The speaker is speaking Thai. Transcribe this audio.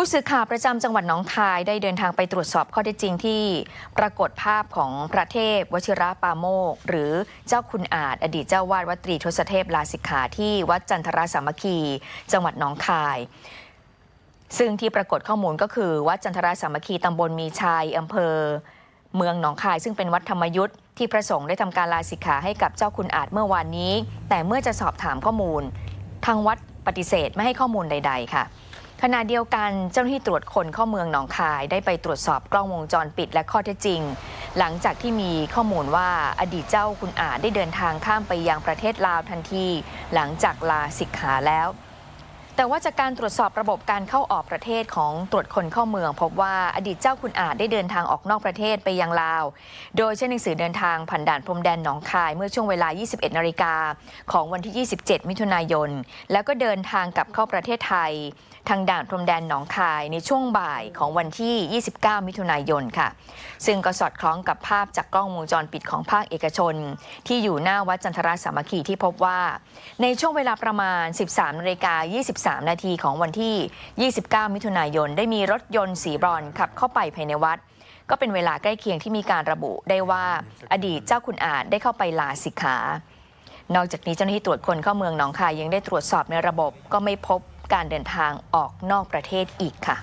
ผู้สื่อข่าวประจำจังหวัดหนองคายได้เดินทางไปตรวจสอบข้อเท็จจริงที่ปรากฏภาพของพระเทพวชิระปาโมก หรือเจ้าคุณอาจอดีตเจ้าวาดวัดตรีทศเทพลาสิกขาที่วัดจันทรสามัคคี จังหวัดหนองคาย ซึ่งที่ปรากฏข้อมูลก็คือ วัดจันทรสามัคคีตำบลมีชัยอำเภอ เมืองหนองคาย ซึ่งเป็นวัดธรรมยุทธ์ที่พระสงฆ์ได้ทำการลาสิกขาให้กับเจ้าคุณอาจเมื่อวานนี้ แต่เมื่อจะสอบถามข้อมูล ทางวัดปฏิเสธไม่ให้ข้อมูลใด ๆ ค่ะ ขณะเดียวกันเจ้าหน้าที่ตรวจคนเข้าเมืองหนองคายได้ไปตรวจสอบกล้องวงจรปิดและข้อเท็จจริง หลังจากที่มีข้อมูลว่าอดีตเจ้าคุณอาจได้เดินทางข้ามไปยังประเทศลาวทันที หลังจากลาสิกขาแล้ว แต่ว่าจากการตรวจสอบระบบการเข้าออกประเทศของตรวจคนเข้าเมือง พบว่าอดีตเจ้าคุณอาจได้เดินทางออกนอกประเทศไปยังลาว โดยใช้หนังสือเดินทางผ่านด่านพรมแดนหนองคายเมื่อช่วงเวลา 21 นาฬิกาของวันที่ 27 มิถุนายน แล้วก็เดินทางกลับเข้าประเทศไทย ทางด่านพรมแดนหนองคายในช่วงบ่ายของวันที่ 29 มิถุนายนค่ะ ซึ่งก็สอดคล้องกับภาพจากกล้องวงจรปิดของภาคเอกชน ที่อยู่หน้าวัดจันทราสามัคคีที่พบว่า ในช่วงเวลาประมาณ 13นาฬิกา23นาทีของวันที่ 29 มิถุนายน ได้มีรถยนต์สีบรอนขับเข้าไปภายในวัด ก็เป็นเวลาใกล้เคียงที่มีการระบุได้ว่าอดีตเจ้าคุณอาจได้เข้าไปลาสิกขานอกจากนี้เจ้าหน้าที่ตรวจคนเข้าเมืองหนองคายยังได้ตรวจสอบในระบบ ก็ไม่พบการเดินทางออกนอกประเทศอีกค่ะ